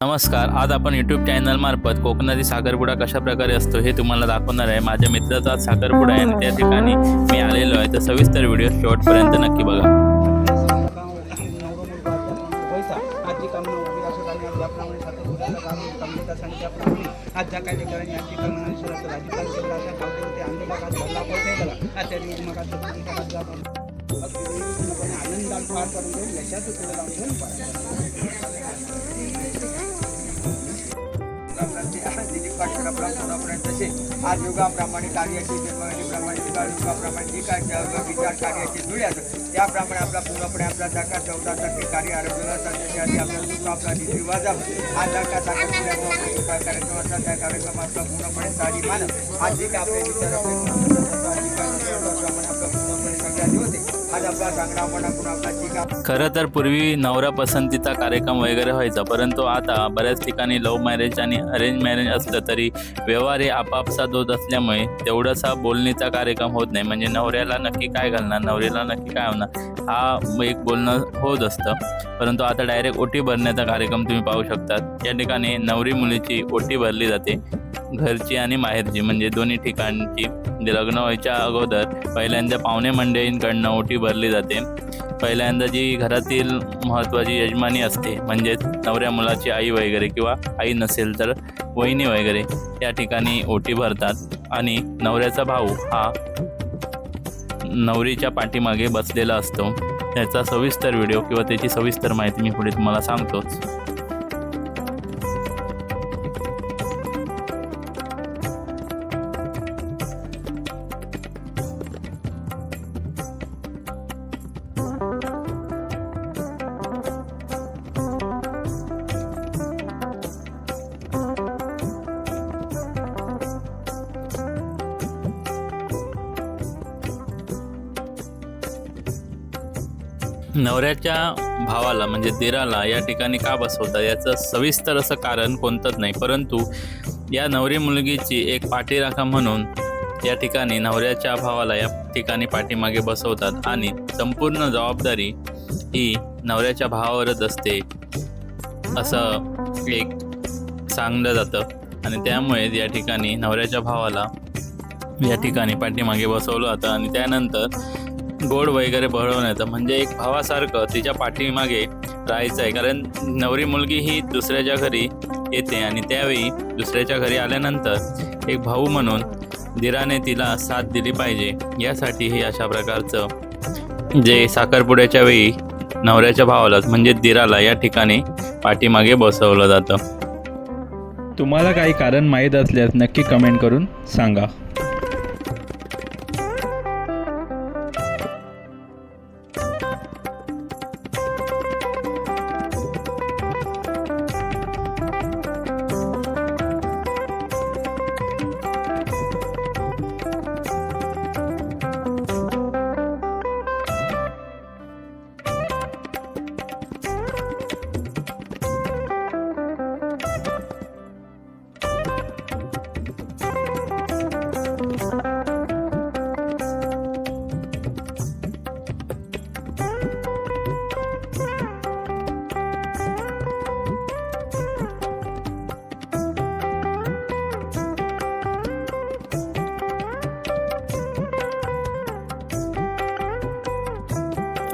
नमस्कार आज आपण यूट्यूब चॅनल मार्फत कोकणातील साखरपुडा कशा प्रकारे असतो हे तुम्हाला दाखवणार आहे. माझ्या मित्राचा आज साखरपुडा आहे आणि त्या ठिकाणी मी आलेलो आहे. तर सविस्तर व्हिडिओ शेवटपर्यंत नक्की बघा. आनंदात पार करून यशाचं पुढे लावून घेऊन पार दिलीप पाटील तसे आज योगाप्रमाणे कार्याची जन्मप्रमाणे योगाप्रमाणे जे काय विचार कार्याचे जुळ्यात त्याप्रमाणे आपला पूर्णपणे आपला जागा चौदा टक्के कार्य आरोग्याला आधी आपला दुसरा आपला रीतिरिवाज आज जागा साखरपुड्याचा कार्यक्रम असतात त्या कार्यक्रमाचा पूर्णपणे साडी मानव. आज जे काय आपले विचार आपले खरं तर पूर्वी नवरा पसंतीचा कार्यक्रम वगैरे व्हायचा परंतु आता बऱ्याच ठिकाणी लव्ह मॅरेज आणि अरेंज मॅरेज असलं तरी व्यवहार हे आपापसात होत असल्यामुळे तेवढासा बोलणीचा कार्यक्रम होत नाही. म्हणजे नवऱ्याला नक्की काय घालणार नवऱ्याला नक्की काय होणार हा एक बोलणं होत असतं. परंतु आता डायरेक्ट ओटी भरण्याचा कार्यक्रम तुम्ही पाहू शकतात. या ठिकाणी नवरी मुलीची ओटी भरली जाते. घरची आणि माहेरची म्हणजे दोन्ही ठिकाणची म्हणजे लग्न व्हायच्या अगोदर पहिल्यांदा पाहुणे मंडळींकडनं ओटी भरली जाते. पहिल्यांदा जी घरातील महत्त्वाची यजमानी असते म्हणजेच नवऱ्या मुलाची आई वगैरे किंवा आई नसेल तर वहिनी वगैरे या ठिकाणी ओटी भरतात. आणि नवऱ्याचा भाऊ हा नवरीच्या पाठीमागे बसलेला असतो. त्याचा सविस्तर व्हिडिओ किंवा त्याची सविस्तर माहिती मी पुढे तुम्हाला सांगतोच. नवऱ्याच्या भावाला म्हणजे दिराला या ठिकाणी का बसवतात याचं सविस्तर असं कारण कोणतंच नाही. परंतु या नवरी मुलगीची एक पाठीराखा म्हणून या ठिकाणी नवऱ्याच्या भावाला या ठिकाणी पाठीमागे बसवतात आणि संपूर्ण जबाबदारी ही नवऱ्याच्या भावावरच असते असं एक सांगलं जातं. आणि त्यामुळे या ठिकाणी नवऱ्याच्या भावाला या ठिकाणी पाठीमागे बसवलं जातं. आणि त्यानंतर गोड वगैरे भरवण्याचं म्हणजे एक भावासारखं तिच्या पाठीमागे राहायचं आहे कारण नवरी मुलगी ही दुसऱ्याच्या घरी येते आणि त्यावेळी दुसऱ्याच्या घरी आल्यानंतर एक भाऊ म्हणून दिराने तिला साथ दिली पाहिजे. यासाठी हे अशा प्रकारचं जे साखरपुड्याच्या वेळी नवऱ्याच्या भावालाच म्हणजे दिराला या ठिकाणी पाठीमागे बसवलं जातं. तुम्हाला काही कारण माहीत असल्यास नक्की कमेंट करून सांगा.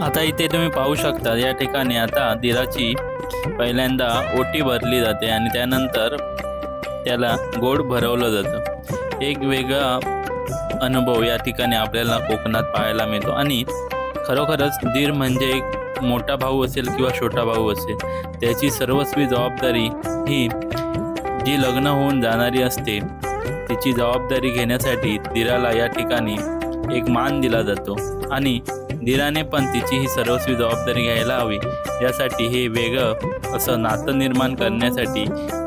आता इथे तुम्ही पाहू शकता या ठिकाणी आता दिराची पहिल्यांदा ओटी भरली जाते आणि त्यानंतर त्याला गोड भरवलं जातं. एक वेगळा अनुभव या ठिकाणी आपल्याला कोकणात पाहायला मिळतो. आणि खरोखरच दीर म्हणजे एक मोठा भाऊ असेल किंवा छोटा भाऊ असेल त्याची सर्वस्वी जबाबदारी ही जी लग्न होऊन जाणारी असते तिची जबाबदारी घेण्यासाठी दिराला या ठिकाणी एक मान दिला जातो. आणि धीराने पण तिची ही सर्वस्वी जबाबदारी घ्यायला हवी. यासाठी हे वेगळं असं नातं निर्माण करण्यासाठी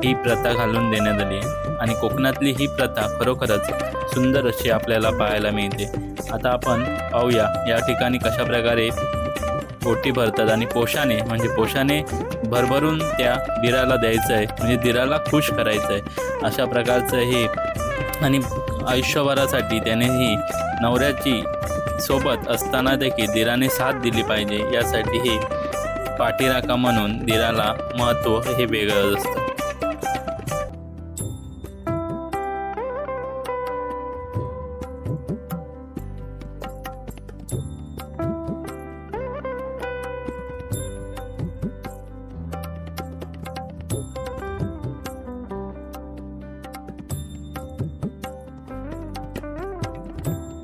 ही प्रथा घालून देण्यात आली आहे. आणि कोकणातली ही प्रथा खरोखरच सुंदर अशी आपल्याला पाहायला मिळते. आता आपण पाहूया या ठिकाणी कशा प्रकारे ओटी भरतात आणि पोशाने म्हणजे पोशाने भरभरून त्या दिराला द्यायचं आहे म्हणजे दिराला खुश करायचं आहे अशा प्रकारचं हे आणि आयुष्यभरासाठी त्याने ही नवऱ्याची सोबत असताना देखील धीराने साथ दिली पाहिजे. यासाठी हे पाठीराखा म्हणून धीराला महत्त्व हे वेगळंच असतं.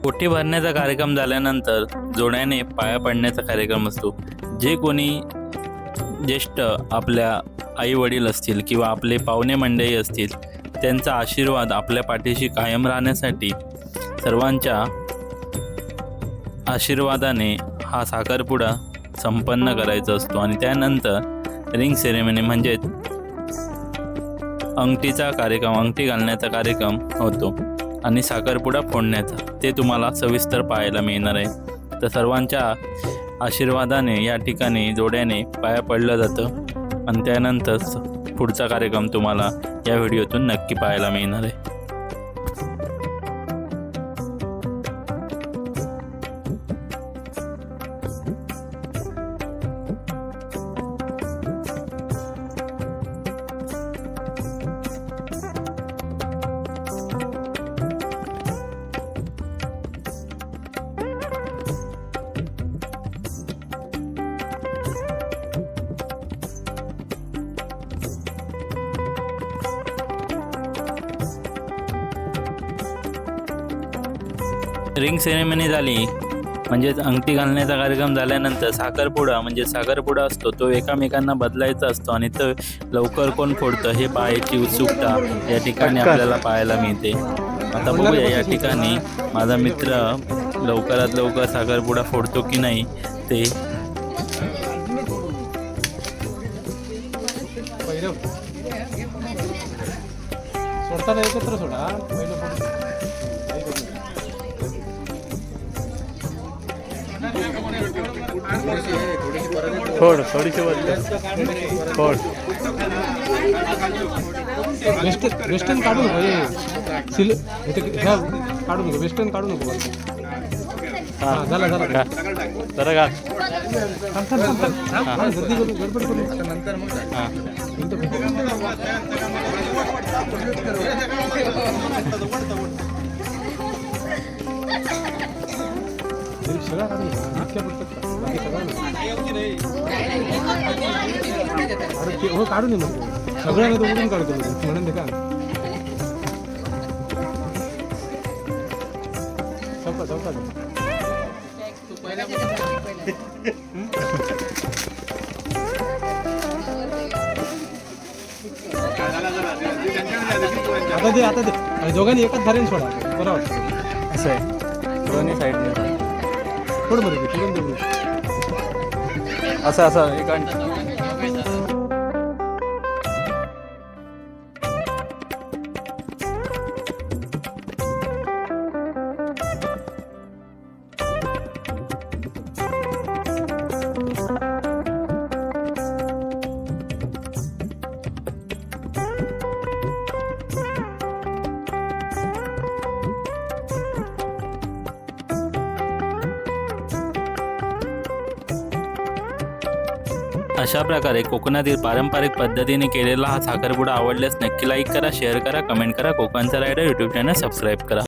पोटी भरण्याचा कार्यक्रम झाल्यानंतर जोड्याने पाया पडण्याचा कार्यक्रम असतो. जे कोणी ज्येष्ठ आपल्या आई वडील असतील किंवा आपले पाहुणे मंडळी असतील त्यांचा आशीर्वाद आपल्या पाठीशी कायम राहण्यासाठी सर्वांच्या आशीर्वादाने हा साखरपुडा संपन्न करायचा असतो. आणि त्यानंतर रिंग सेरेमनी म्हणजेच अंगठीचा कार्यक्रम अंगठी घालण्याचा कार्यक्रम होतो. आणि साखरपुडा फोडण्याचा. ते तुम्हाला सविस्तर पाहायला मिळणार आहे. तर सर्वांच्या आशीर्वादाने या ठिकाणी जोड्याने पाया पडलं जातं. आणि त्यानंतर पुढचा कार्यक्रम तुम्हाला या व्हिडिओतून नक्की पाहायला मिळणार आहे. रिंग सेरेमनी झाली. म्हणजेच अंगठी घालण्याचा कार्यक्रम झाल्यानंतर साखरपुडा म्हणजे साखरपुडा असतो तो एकामेकांना बदलायचा असतो आणि तो लवकर कोण फोडतं हे पाहायची उत्सुकता या ठिकाणी आपल्याला पाहायला मिळते. आता बघूया या ठिकाणी माझा मित्र लवकरात लवकर साखरपुडा फोडतो की नाही ते एकत्र सोडा. थोड थोडीशी थोड वेस्टर्न वेस्टर्न काढू नको हे सिल ह्या काढू नको वेस्टर्न काढू नको. हा. झाला झाला. जरा का? हा, गर्दी करू गडबड करू. एकदम तरी सगळा का? बाकी सगळं अरे ते- हो काढू नये मग सगळं नाही तर उडून काढतो म्हणून ते का चौका चौका आता दे आता दे. दोघांनी एकच धरेन सोडा. बरोबर असं आहे. दोन्ही साईडने थोडं बरं तिकडून असं असं एक अशा प्रकारे कोकणातील पारंपरिक पद्धतीने केलेला हा साखरपुडा आवडल्यास नक्की लाईक करा शेअर करा कमेंट करा. कोकणचा रायडर यूट्यूब चॅनल सबस्क्राईब करा.